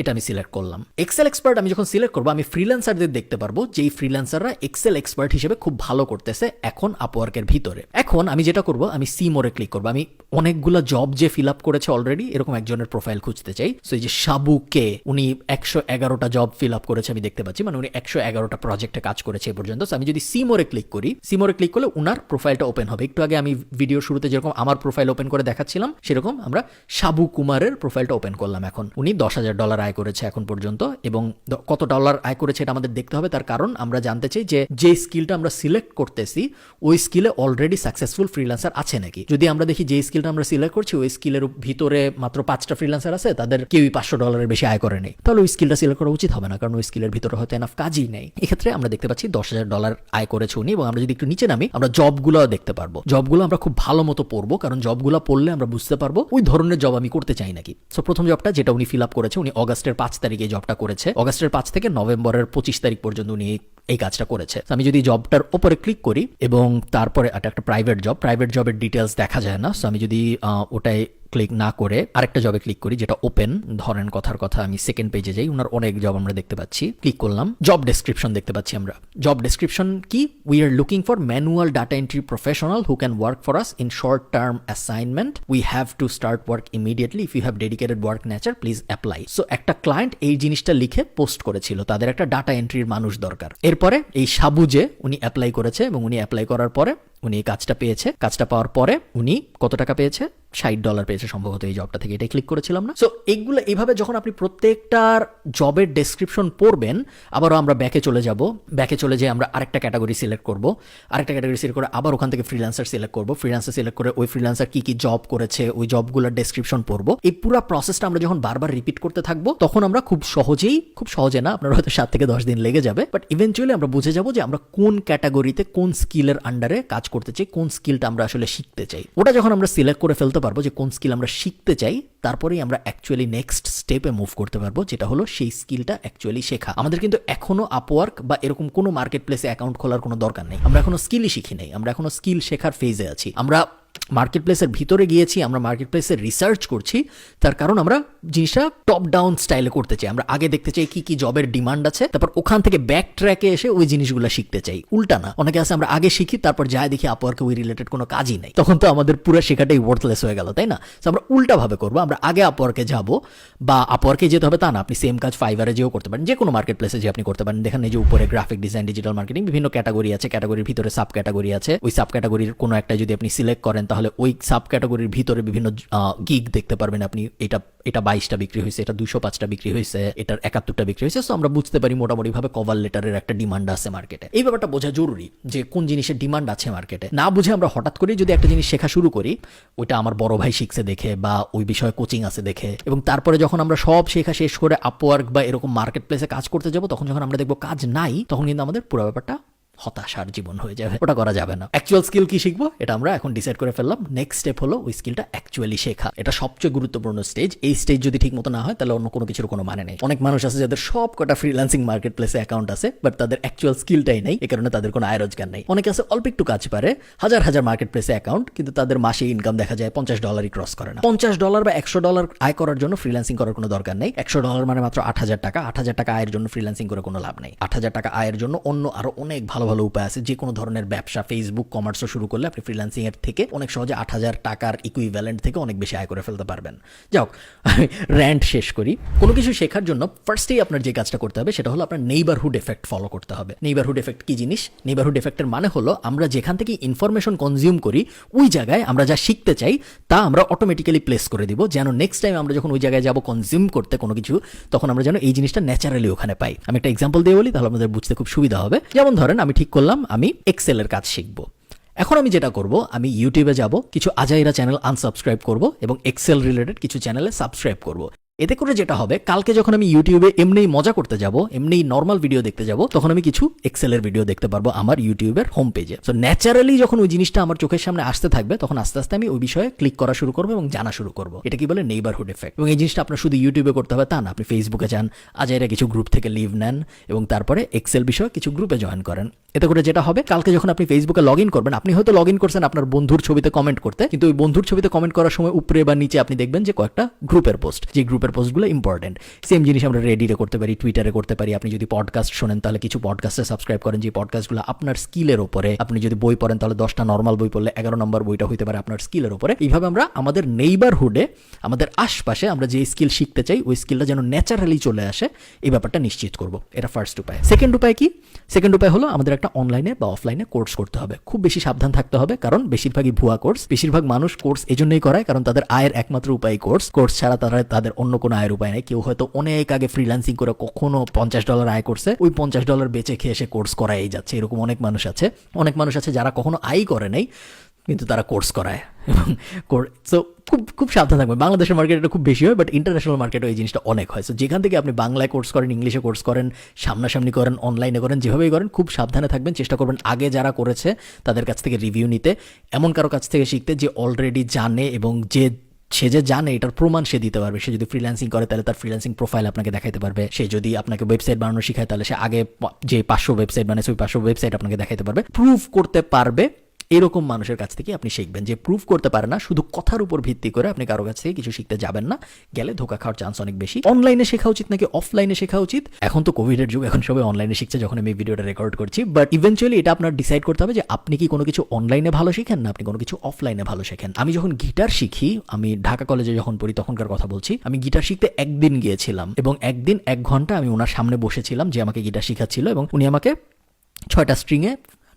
এটা আমি সিলেক্ট করলাম। এক্সেল এক্সপার্ট আমি যখন সিলেক্ট করব, আমি ফ্রিল্যান্সারদের দেখতে পারব যেই ফ্রিল্যান্সাররা এক্সেল এক্সপার্ট হিসেবে খুব ভালো করতেছে এখন আপওয়ার্কের ভিতরে। এখন আমি যেটা করব, আমি সি মোড়ে ক্লিক করব। আমি অনেকগুলো জব যে ফিল আপ করেছে অলরেডি এরকম একজনের প্রোফাইল খুঁজতে চাই। সো এই যে সাবু কে উনি একশো এগারোটা জব ফিল আপ করেছে আমি দেখতে পাচ্ছি। মানে উনি একশো এগারোটা প্রজেক্টে কাজ করেছে এ পর্যন্ত। আমি যদি সি মোড়ে ক্লিক করি সি মোড়ে ক্লিক করলে উনার প্রোফাইলটা ওপেন হবে। একটু আগে আমি ভিডিও শুরুতে যেরকম আমার প্রোফাইল ওপেন করে দেখাচ্ছিলাম, সেরকম আমরা সাবু কুমারের প্রোফাইলটা ওপেন করলাম এখন। উনি দশ হাজার ডলার আয় করেছে এখন পর্যন্ত এবং কত ডলার আয় করেছে এটা আমাদের দেখতে হবে। তার কারণ আমরা জানতে চাই যে যে স্কিলটা আমরা সিলেক্ট করতেছি, ওই স্কিলে অলরেডি সাকসেসফুল ফ্রিল্যান্সার আছে নাকি? যদি আমরা দেখি যে স্কিলটা আমরা সিলেক্ট করছি, ওই স্কিলের ভিতরে মাত্র পাঁচটা ফ্রিল্যান্সার আছে, তাদের কেউই পাঁচশো ডলারের বেশি আয় করে নেই। তাহলে ওই স্কিলটা সিলেক্ট করা উচিত হবে না, কারণ ওই স্কিলের ভিতরে হয়তো এনাফ কাজই নেই। এক্ষেত্রে আমরা দেখতে পাচ্ছি দশ হাজার ডলার আয় করেছে উনি এবং আমরা যদি একটু নিচে নামি, আমরা জবগুলো দেখতে পারব। জবগুলো আমরা খুব ভালো মতো পড়ব, কারণ জবগুলো পড়লে আমরা বুঝতে পারব, ওই ধরনের জব আমি করতে চাই নাকি? সো প্রথম জবটা যেটা উনি ফিল আপ করেছে, উনি অগাস্টের পাঁচ তারিখে জবটা করেছে। অগাস্টের পাঁচ থেকে নভেম্বরের পঁচিশ তারিখ পর্যন্ত উনি এই- কাজটা করেছে। আমি যদি জবটার ওপরে ক্লিক করি এবং তারপরে একটা প্রাইভেট জব প্রাইভেট জবের ডিটেলস দেখা যায় না। সো আমি যদি ওটাই ক্লিক না করে আরেকটা জবে ক্লিক করি, যেটা ওপেন ধরেন কথার কথা আমি সেকেন্ড পেজে যাই, ওনার অনেক জব আমরা দেখতে পাচ্ছি ক্লিক করলাম জব ডেসক্রিপশন দেখতে পাচ্ছি আমরা। জব ডেসক্রিপশন কি? We are looking for manual data entry professional who can work for us in short term assignment we have to start work immediately if you have dedicated work nature please apply so একটা client এই জিনিসটা লিখে post করেছিল। তাদের একটা data এন্ট্রির মানুষ দরকার। এরপরে এই সাবুজে উনি অ্যাপ্লাই করেছে এবং উনি অ্যাপ্লাই করার পরে উনি কাজটা পেয়েছে। কাজটা পাওয়ার পরে উনি কত টাকা পেয়েছে? ষাট ডলার পেয়েছে সম্ভবত এই জবটা থেকে। এটাই ক্লিক করেছিলাম না? সো এইগুলো এইভাবে যখন আপনি প্রত্যেকটার জবের ডেসক্রিপশন পড়বেন, আবারও আমরা ব্যাকে চলে যাব। ব্যাকে চলে যেয়ে আমরা আরেকটা ক্যাটাগরি সিলেক্ট করব। আরেকটা ক্যাটাগরি সিলেক্ট করে আবার ওখান থেকে ফ্রিল্যান্সার সিলেক্ট করব। ফ্রিল্যান্সার সিলেক্ট করে ওই ফ্রিল্যান্সার কি কি জব করেছে, ওই জবগুলোর ডেসক্রিপশন পড়ব। এই পুরো প্রসেসটা আমরা যখন বারবার রিপিট করতে থাকব, তখন আমরা খুব সহজেই, খুব সহজে না, আপনার হয়তো সাত থেকে দশ দিন লেগে যাবে বাট ইভেনচুয়ালি আমরা বুঝে যাব যে আমরা কোন ক্যাটাগরিতে কোন স্কিলের আন্ডারে কাজ করতে চাই, কোন স্কিলটা আমরা আসলে শিখতে চাই। ওটা যখন আমরা সিলেক্ট করে ফেলতে পারব যে কোন স্কিল আমরা শিখতে চাই, তারপরেই আমরা অ্যাকচুয়ালি নেক্সট স্টেপে মুভ করতে পারব, যেটা হলো সেই স্কিলটা অ্যাকচুয়ালি শেখা। আমাদের কিন্তু এখনও আপওয়ার্ক বা এরকম কোনো মার্কেট প্লেসে অ্যাকাউন্ট খোলার কোনো দরকার নেই। আমরা এখনও স্কিলই শিখি নেই, আমরা এখনও স্কিল শেখার ফেজে আছি। আমরা মার্কেট প্লেসের ভিতরে গিয়েছি, আমরা মার্কেট প্লেসে রিসার্চ করছি, তার কারণ আমরা জিনিসটা টপ ডাউন স্টাইলে করতে চাই। আমরা আগে দেখতে চাই কি কি জবের ডিমান্ড আছে, তারপর ওখান থেকে ব্যাক ট্র্যাকে এসে ওই জিনিসগুলো শিখতে চাই। উল্টা না, অনেকে আছে আমরা আগে শিখি, তারপর যাই দেখি আপওয়ার্কে ওই রিলেটেড কোনো কাজই নেই। তখন তো আমাদের পুরো শেখাটাই ওয়ার্থলেস হয়ে গেল, তাই না? So আমরা উল্টাভাবে করব, আমরা আগে আপওয়ার্কে যাব, বা আপওয়ার্কে যেতে হবে তা না, আপনি সেম কাজ ফাইবারে যেও করতে পারেন যে কোনো মার্কেট প্লেসে যে আপনি করতে পারেন। দেখেন যে উপরে গ্রাফিক ডিজাইন ডিজিটাল মার্কেটিং বিভিন্ন ক্যাটাগরি আছে ক্যাটাগরির ভিতরে সাব ক্যাটাগরি আছে। ওই সাব ক্যাটাগরির কোনো একটা যদি আপনি সিলেক্ট করেন তাহলে ওই সাব ক্যাটাগরির ভিতরে বিভিন্ন গিগ দেখতে পারবেন আপনি। এটা এটা বাইশটা বিক্রি হয়েছে, এটা দুশো পাঁচটা বিক্রি হয়েছে, এটার একাত্তরটা বিক্রি হয়েছে। সো আমরা বুঝতে পারি মোটামুটিভাবে কভার লেটারের একটা ডিমান্ড আছে মার্কেটে এই ব্যাপারটা বোঝা জরুরি যে কোন জিনিসের ডিমান্ড আছে মার্কেটে না বুঝে আমরা হঠাৎ করে যদি একটা জিনিস শেখা শুরু করি, ওইটা আমার বড় ভাই শিখছে দেখে বা ওই বিষয়ে কোচিং আছে দেখে, এবং তারপরে যখন আমরা সব শেখা শেষ করে আপওয়ার্ক বা এরকম মার্কেট প্লেসে কাজ করতে যাব, তখন যখন আমরা দেখব কাজ নাই, তখন কিন্তু আমাদের পুরো ব্যাপারটা হতাশার জীবন হয়ে যাবে। ওটা করা যাবে না। অ্যাকচুয়াল স্কিল কি শিখব? এটা আমরা এখন ডিসাইড করে ফেললাম। নেক্সট স্টেপ হলো ওই স্কিলটা অ্যাকচুয়ালি শেখা। এটা সবচেয়ে গুরুত্বপূর্ণ স্টেজ এই স্টেজ যদি ঠিক মতো না হয়, তাহলে অন্য কোনো কিছুর কোনো মানে নেই। অনেক মানুষ আছে যাদের সব কটা ফ্রিল্যান্সিং মার্কেট প্লেসে অ্যাকাউন্ট আছে বাট তাদের অ্যাকচুয়াল স্কিলটাই নেই। এই কারণে তাদের কোনো আয় রোজগার নেই। অনেকে আছে অল্প একটু কাজ পারে, হাজার হাজার মার্কেট প্লেসে অ্যাকাউন্ট কিন্তু তাদের মাসে ইনকাম দেখা যায় পঞ্চাশ ডলারই ক্রস করে না। পঞ্চাশ ডলার বা একশো ডলার আয় করার জন্য ফ্রিল্যান্সিং করার কোনো দরকার নেই। একশো ডলার মানে মাত্র আট হাজার টাকা। আট হাজার টাকা আয়ের জন্য ফ্রিল্যান্সিং করে কোনো লাভ নেই। আট হাজার টাকা আয়ের জন্য অন্য আরও অনেক ভালো ভালো উপায় আছে। যে কোনো ধরনের ব্যবসা ফেসবুক কমার্সও শুরু করলে আপনি ফ্রিল্যান্সিং এর থেকে অনেক সহজে আট হাজার টাকার ইকুইভ্যালেন্ট থেকে অনেক বেশি আয় করে ফেলতে পারবেন। যাও আমি র্যান্ট শেষ করি। কোনো কিছু শেখার জন্য ফার্স্টেই আপনার যে কাজটা করতে হবে, সেটা হলো আপনার নেইবারহুড এফেক্ট ফলো করতে হবে। নেইবারহুড এফেক্ট কি জিনিস? নেইবারহুড এফেক্টের মানে হলো আমরা যেখান থেকে ইনফরমেশন কনজিউম করি, ওই জায়গায় আমরা যা শিখতে চাই, তা আমরা অটোমেটিক্যালি প্লেস করে দিব। যেন নেক্সট টাইম আমরা যখন ওই জায়গায় যাব কনজিউম করতে কোনো কিছু, তখন আমরা যেন এই জিনিসটা ন্যাচারালি ওখানে পাই। আমি একটা এক্সাম্পল দিয়ে বলি, তাহলে আমাদের বুঝতে খুব সুবিধা হবে। যেমন ধরেন, আমি ঠিক করলাম, আমি এক্সেলের কাজ শিখব। এখন আমি যেটা করব, আমি ইউটিউবে যাব, কিছু আজাইরা চ্যানেল আনসাবস্ক্রাইব করব এবং এক্সেল রিলেটেড কিছু চ্যানেলে সাবস্ক্রাইব করব। এতে করে যেটা হবে, কালকে যখন আমি ইউটিউবে এমনি মজা করতে যাব এমনি নর্মাল ভিডিও দেখতে যাব, তখন আমি কিছু এক্সেলের ভিডিও দেখতে পারব আমার ইউটিউবের হোম পেজে সো ন্যাচারালি যখন ওই জিনিসটা আমার চোখের সামনে আসতে থাকবে, তখন আস্তে আস্তে আমি ওই বিষয়ে ক্লিক করা শুরু করব এবং জানা শুরু করব। এটা কি বলে? নেইবারহুড এফেক্ট এবং এই জিনিসটা আপনার শুধু ইউটিউবে করতে হবে তা না, আপনি ফেসবুকে যান, আজাইরা কিছু গ্রুপ থেকে লিভ নেন এবং তারপরে এক্সেল বিষয়ে কিছু গ্রুপে জয়েন করেন। এতে করে যেটা হবে, কালকে যখন আপনি ফেসবুকে লগ ইন করবেন, আপনি হয়তো লগ ইন করছেন আপনার বন্ধুর ছবিতে কমেন্ট করতে, কিন্তু ওই বন্ধুর ছবিতে কমেন্ট করার সময় উপরে বা নিচে আপনি দেখবেন যে কয়েকটা গ্রুপের পোস্ট যে গ্রুপের টাইপের পোস্টগুলো ইম্পর্টেন্ট সেম জিনিস আমরা রেডিটে করতে পারি টুইটারে করতে পারি। আপনি যদি পডকাস্ট শোনেন, তাহলে কিছু পডকাস্টে সাবস্ক্রাইব করেন। যে পডকাস্টগুলো আপনার স্কিলের উপরে, আপনি যদি বই পড়েন, তাহলে দশটা নর্মাল বই পড়লে এগারো নম্বর বইটা হইতে পারে আপনার স্কিলের উপরে। এইভাবে আমরা আমাদের নেইবারহুডে আমাদের আশপাশে আমরা যে স্কিল শিখতে চাই, ওই স্কিলটা যেন ন্যাচারালি চলে আসে, এই ব্যাপারটা নিশ্চিত করব। এটা ফার্স্ট উপায়। সেকেন্ড উপায় কি? সেকেন্ড উপায় হলো আমাদের একটা অনলাইনে বা অফলাইনে কোর্স করতে হবে। খুব বেশি সাবধান থাকতে হবে, কারণ বেশিরভাগই ভুয়া কোর্স বেশিরভাগ মানুষ কোর্স এজন্যই করায়, কারণ তাদের আয়ের একমাত্র উপায় কোর্স কোর্স ছাড়া তারা, তাদের অন্য কোনো আয়ের উপায় নেই। কেউ হয়তো অনেক আগে ফ্রিল্যান্সিং করে কখনো পঞ্চাশ ডলার আয় করছে, ওই পঞ্চাশ ডলার বেচে খেয়ে সে কোর্স করাই যাচ্ছে। এরকম অনেক মানুষ আছে। অনেক মানুষ আছে যারা কখনো আয় করে নাই, কিন্তু তারা কোর্স করায়। এবং সো খুব খুব সাবধান থাকবে বাংলাদেশের মার্কেট এটা খুব বেশি হয় বাট ইন্টারন্যাশনাল মার্কেটে এই জিনিসটা অনেক হয়। সো যেখান থেকে আপনি বাংলায় কোর্স করেন, ইংলিশে কোর্স করেন, সামনাসামনি করেন অনলাইনে করেন, যেভাবেই করেন, খুব সাবধানে থাকবেন। চেষ্টা করবেন আগে যারা করেছে, তাদের কাছ থেকে রিভিউ নিতে। এমন কারও কাছ থেকে শিখতে যে অলরেডি জানে এবং যে সে যে জানে, এটার প্রমাণ সে দিতে পারবে। সে যদি ফ্রিল্যান্সিং করে, তাহলে তার ফ্রিল্যান্সিং প্রোফাইল আপনাকে দেখাতে পারবে। সে যদি আপনাকে ওয়েবসাইট বানানো শিখায়, তাহলে সে আগে যে পাঁচশো ওয়েবসাইট বানিয়েছে ওই পাঁচশো ওয়েবসাইট আপনাকে দেখাতে পারবে। প্রুফ করতে পারবে এরকম মানুষের কাছ থেকে আপনি শিখবেন যে প্রুফ করতে পারে না, শুধু কথার উপর ভিত্তি করে আপনি কারও কাছ থেকে কিছু শিখতে যাবেন না। গেলে ধোকা খাওয়ার চান্স অনেক বেশি। অনলাইনে শেখা উচিত নাকি অফলাইনে শেখা উচিত? এখন তো কোভিডের যুগ, এখন সবাই অনলাইনে শিখছে, যখন আমি ভিডিওটা রেকর্ড করছি। বাট ইভেনচুয়ালি এটা আপনার ডিসাইড করতে হবে যে আপনি কি কোনো কিছু অনলাইনে ভালো শিখেন না আপনি কোনো কিছু অফলাইনে ভালো শেখেন। আমি যখন গিটার শিখি, আমি ঢাকা কলেজে যখন পড়ি, তখনকার কথা বলছি, আমি গিটার শিখতে একদিন গিয়েছিলাম এবং একদিন এক ঘণ্টা আমি ওনার সামনে বসেছিলাম যে আমাকে গিটার শিখাচ্ছিল এবং উনি আমাকে ছয়টা স্ট্রিংয়ে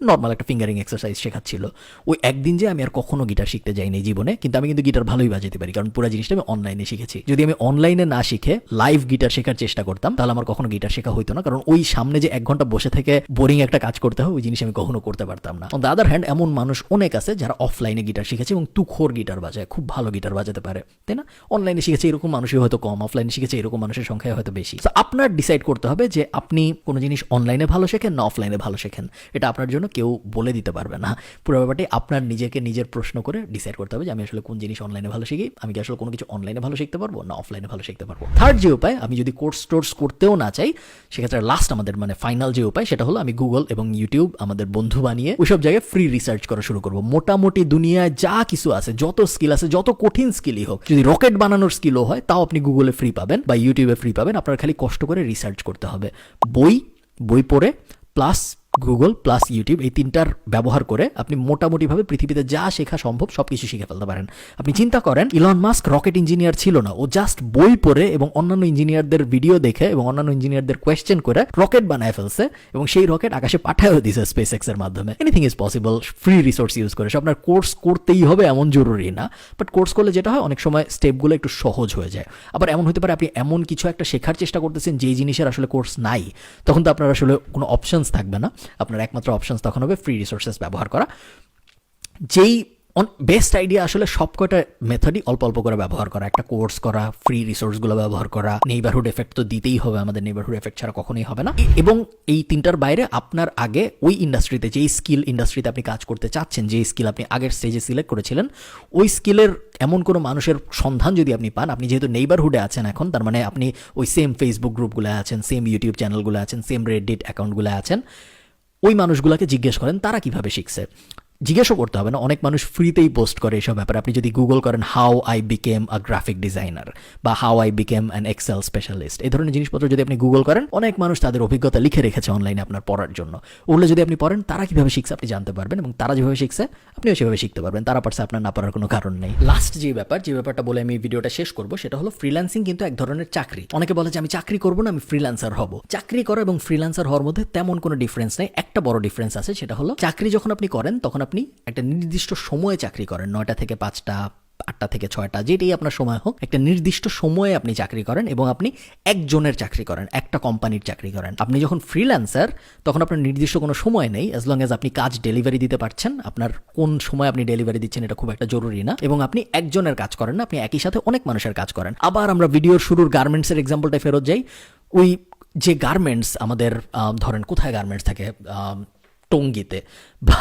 নর্মাল একটা ফিঙ্গারিং এক্সারসাইজ শেখাচ্ছিল। ওই একদিন যে আমি আর কখনো গিটার শিখতে যাইনি জীবনে, কিন্তু আমি কিন্তু গিটার ভালোই বাজাতে পারি, কারণ পুরো জিনিসটা আমি অনলাইনে শিখেছি। যদি আমি অনলাইনে না শিখে লাইভ গিটার শেখার চেষ্টা করতাম, তাহলে আমার কখনো গিটার শেখা হইতো না, কারণ ওই সামনে যে এক ঘণ্টা বসে থেকে বোরিং একটা কাজ করতে হয়, ওই জিনিস আমি কখনো করতে পারতাম না। দ্য আদার হ্যান্ড এমন মানুষ অনেক আছে যারা অফলাইনে গিটার শিখেছে এবং তুখোর গিটার বাজায়, খুব ভালো গিটার বাজাতে পারে, তাই না? অনলাইনে শিখেছে এরকম মানুষই হয়তো কম অফলাইনে শিখেছে এরকম মানুষের সংখ্যা হয়তো বেশি। আপনার ডিসাইড করতে হবে যে আপনি কোনো জিনিস অনলাইনে ভালো শেখেন না অফলাইনে ভালো শেখেন। এটা আপনার জন্য কেউ বলে দিতে পারবে না। পুরো ব্যাপারটি আপনার নিজেকে নিজের প্রশ্ন করে ডিসাইড করতে হবে যে আমি আসলে কোন জিনিস অনলাইনে ভালো শিখি, আমি কি আসলে কোনো কিছু অনলাইনে ভালো শিখতে পারব না অফলাইনে ভালো শিখতে পারব? থার্ড যে উপায়, আমি যদি কোর্স টোর্স করতেও না চাই, সেক্ষেত্রে লাস্ট আমাদের মানে ফাইনাল যে উপায়, সেটা হলো আমি গুগল এবং ইউটিউব আমাদের বন্ধু বানিয়ে ওইসব জায়গায় ফ্রি রিসার্চ করা শুরু করব। মোটামুটি দুনিয়ায় যা কিছু আছে, যত স্কিল আছে, যত কঠিন স্কিলই হোক, যদি রকেট বানানোর স্কিলও হয়, তাও আপনি গুগলে ফ্রি পাবেন বা ইউটিউবে ফ্রি পাবেন, আপনার খালি কষ্ট করে রিসার্চ করতে হবে। বই বই পড়ে প্লাস গুগল প্লাস ইউটিউব এই তিনটার ব্যবহার করে আপনি মোটামুটিভাবে পৃথিবীতে যা শেখা সম্ভব সব কিছু শিখে ফেলতে পারেন। আপনি চিন্তা করেন ইলন মাস্ক রকেট ইঞ্জিনিয়ার ছিল না। ও জাস্ট বই পড়ে এবং অন্যান্য ইঞ্জিনিয়ারদের ভিডিও দেখে এবং অন্যান্য ইঞ্জিনিয়ারদের কোয়েশ্চেন করে রকেট বানায় ফেলছে এবং সেই রকেট আকাশে পাঠায়ও দিছে স্পেস এক্সের মাধ্যমে। Anything is possible free resource use করে। সো আপনার কোর্স করতেই হবে এমন জরুরি না। বাট কোর্স করলে যেটা হয়, অনেক সময় স্টেপগুলো একটু সহজ হয়ে যায়। আবার এমন হতে পারে আপনি এমন কিছু একটা শেখার চেষ্টা করতেছেন যেই জিনিসের আসলে কোর্স নাই। তখন তো আপনার আসলে কোনো অপশনস থাকবে না। আপনার একমাত্র অপশানস তখন হবে ফ্রি রিসোর্সেস ব্যবহার করা। যেই বেস্ট আইডিয়া আসলে সব কয়টা মেথডই অল্প অল্প করে ব্যবহার করা। একটা কোর্স করা ফ্রি রিসোর্সগুলো ব্যবহার করা। নেইবারহুড এফেক্ট তো দিতেই হবে, আমাদের নেইবারহুড এফেক্ট ছাড়া কখনোই হবে না। এবং এই তিনটার বাইরে আপনার আগে ওই ইন্ডাস্ট্রিতে যেই স্কিল ইন্ডাস্ট্রিতে আপনি কাজ করতে চাচ্ছেন, যেই স্কিল আপনি আগের স্টেজে সিলেক্ট করেছিলেন, ওই স্কিলের এমন কোনো মানুষের সন্ধান যদি আপনি পান, আপনি যেহেতু নেইবারহুডে আছেন এখন, তার মানে আপনি ওই সেম ফেসবুক গ্রুপগুলো আছেন সেম ইউটিউব চ্যানেলগুলো আছেন সেম রেডিট অ্যাকাউন্টগুলো আছেন ওই মানুষগুলোকে জিজ্ঞেস করেন তারা কীভাবে শিখছে? জিজ্ঞেসও করতে হবে না, অনেক মানুষ ফ্রিতেই পোস্ট করে এসব ব্যাপারে। আপনি যদি গুগল করেন how I became a graphic designer বা how I became an Excel specialist এই ধরনের জিনিসপত্র যদি আপনি গুগল করেন, অনেক মানুষ তাদের অভিজ্ঞতা লিখে রেখেছে অনলাইনে আপনার পড়ার জন্য। ওগুলো যদি আপনি পড়েন, তারা কীভাবে শিখছে আপনি জানতে পারবেন এবং তারা যেভাবে শিখছে, আপনিও সেভাবে শিখতে পারবেন। তারা পারছে আপনার না পারার কোনো কারণ নেই। লাস্ট যে ব্যাপার, যে ব্যাপারটা বলে আমি ভিডিওটা শেষ করব, সেটা হলো ফ্রিল্যান্সিং কিন্তু এক ধরনের চাকরি। অনেকে বলে যে আমি চাকরি করব না, আমি ফ্রিল্যান্সার হব। চাকরি করা এবং ফ্রিল্যান্সার হওয়ার মধ্যে তেমন কোনো ডিফারেন্স নেই। একটা বড় ডিফারেন্স আছে, সেটা হলো চাকরি যখন আপনি করেন, তখন আপনি একটা নির্দিষ্ট সময়ে চাকরি করেন, নয়টা থেকে পাঁচটা, আটটা থেকে ছয়টা, যেটাই আপনার সময় হোক, একটা নির্দিষ্ট সময়ে আপনি চাকরি করেন এবং আপনি একজনের চাকরি করেন, একটা কোম্পানির চাকরি করেন। আপনি যখন ফ্রিল্যান্সার তখন আপনার নির্দিষ্ট কোনো সময় নেই অ্যাজ লং অ্যাজ আপনি কাজ ডেলিভারি দিতে পারছেন। আপনার কোন সময় আপনি ডেলিভারি দিচ্ছেন এটা খুব একটা জরুরি না। এবং আপনি একজনের কাজ করেন না, আপনি একই সাথে অনেক মানুষের কাজ করেন। আবার আমরা ভিডিওর শুরুর গার্মেন্টসের এক্সাম্পলটা ফেরত যাই। ওই যে গার্মেন্টস আমাদের ধরেন কোথায় গার্মেন্টস থাকে? টঙ্গিতে। বা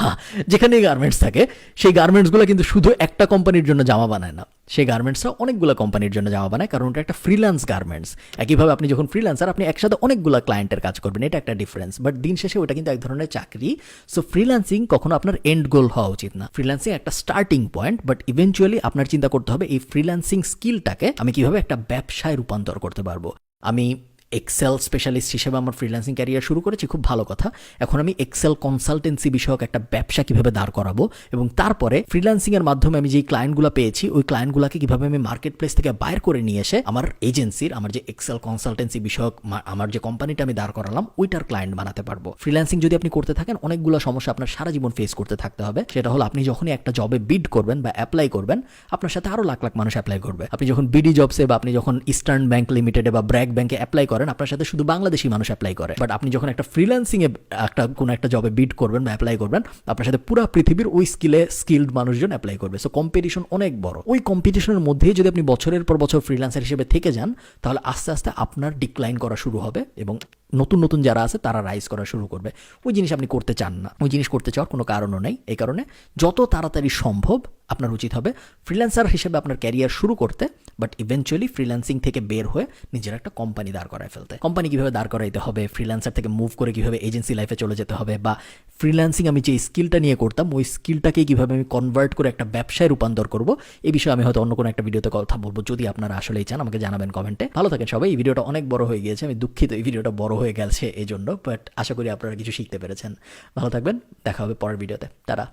যেখানে গার্মেন্টস থাকে, সেই গার্মেন্টসগুলো কিন্তু শুধু একটা কোম্পানির জন্য জামা বানায় না। সেই গার্মেন্টসরা অনেকগুলো কোম্পানির জন্য জামা বানায়, কারণ ওটা একটা ফ্রিল্যান্স গার্মেন্টস একইভাবে আপনি যখন ফ্রিল্যান্সার আপনি একসাথে অনেকগুলো ক্লায়েন্টের কাজ করবেন, এটা একটা ডিফারেন্স বাট দিন শেষে ওটা কিন্তু এক ধরনের চাকরি। সো ফ্রিল্যান্সিং কখনো আপনার এন্ড গোল হওয়া উচিত না। ফ্রিল্যান্সিং একটা স্টার্টিং পয়েন্ট বাট ইভেনচুয়ালি আপনার চিন্তা করতে হবে, এই ফ্রিল্যান্সিং স্কিলটাকে আমি কীভাবে একটা ব্যবসায় রূপান্তর করতে পারব। আমি এক্সেল স্পেশালিস্ট হিসেবে আমার ফ্রিল্যান্সিং ক্যারিয়ার শুরু করেছি, খুব ভালো কথা। এখন আমি এক্সেল কনসালটেন্সি বিষয়ক একটা ব্যবসা কীভাবে দাঁড় করাবো এবং তারপরে ফ্রিল্যান্সিং এর মাধ্যমে আমি যেই ক্লায়েন্টগুলো পেয়েছি, ওই ক্লায়েন্টগুলোকে কীভাবে আমি মার্কেট প্লেস থেকে বাইর করে নিয়ে এসে আমার এজেন্সির আমার যে এক্সেল কনসালটেন্সি বিষয়ক আমার যে কোম্পানিটা আমি দাঁড় করালাম, ওইটার ক্লায়েন্ট বানাতে পারব। ফ্রিল্যান্সিং যদি আপনি করতে থাকেন, অনেকগুলো সমস্যা আপনার সারা জীবন ফেস করতে থাকতে হবে। সেটা হলো আপনি যখনই একটা জবে বিড করবেন বা অ্যাপ্লাই করবেন, আপনার সাথে আরও লাখ লাখ মানুষ অ্যাপ্লাই করবে। আপনি যখন বিডি জবসে বা আপনি যখন ইস্টার্ন ব্যাংক লিমিটেডে বা ব্র্যাক ব্যাংকে অ্যাপ্লাই করেন আপনার সাথে শুধু বাংলাদেশি মানুষ অ্যাপ্লাই করে। বাট আপনি যখন একটা ফ্রিল্যান্সিং এ একটা কোনো একটা জবে বিড করবেন বা অ্যাপ্লাই করবেন, আপনার সাথে পুরো পৃথিবীর ওই স্কিলে স্কিল্ড মানুষজন অ্যাপ্লাই করবে। সো কম্পিটিশন অনেক বড়। ওই কম্পিটিশনের মধ্যেই যদি আপনি বছরের পর বছর ফ্রিল্যান্সার হিসেবে থেকে যান, তাহলে আস্তে আস্তে আপনার ডিক্লাইন করা শুরু হবে এবং নতুন নতুন যারা আছে তারা রাইজ করা শুরু করবে। ওই জিনিস আপনি করতে চান না। ওই জিনিস করতে চাওয়ার কোনো কারণও নেই। এই কারণে যত তাড়াতাড়ি সম্ভব আপনার উচিত হবে ফ্রিল্যান্সার হিসেবে আপনার ক্যারিয়ার শুরু করতে বাট ইভেনচুয়ালি ফ্রিল্যান্সিং থেকে বের হয়ে নিজের একটা কোম্পানি দাঁড় করায় ফেলতে। কোম্পানি কীভাবে দাঁড় করাইতে হবে ফ্রিল্যান্সার থেকে মুভ করে কীভাবে এজেন্সি লাইফে চলে যেতে হবে, বা ফ্রিল্যান্সিং আমি যে স্কিলটা নিয়ে করতাম, ওই স্কিলটাকে কীভাবে আমি কনভার্ট করে একটা ব্যবসায় রূপান্তর করব এই বিষয়ে আমি হয়তো অন্য কোনো একটা ভিডিওতে কথা বলব। যদি আপনারা আসলেই চান, আমাকে জানাবেন কমেন্টে ভালো থাকেন সবাই। এই ভিডিওটা অনেক বড় হয়ে গিয়েছে। আমি দুঃখিত। এই ভিডিওটা বড় হয়ে গেছে এই জন্য বাট আশা করি আপনারা কিছু শিখতে পেরেছেন। ভালো থাকবেন, দেখা হবে পরের ভিডিওতে। তারা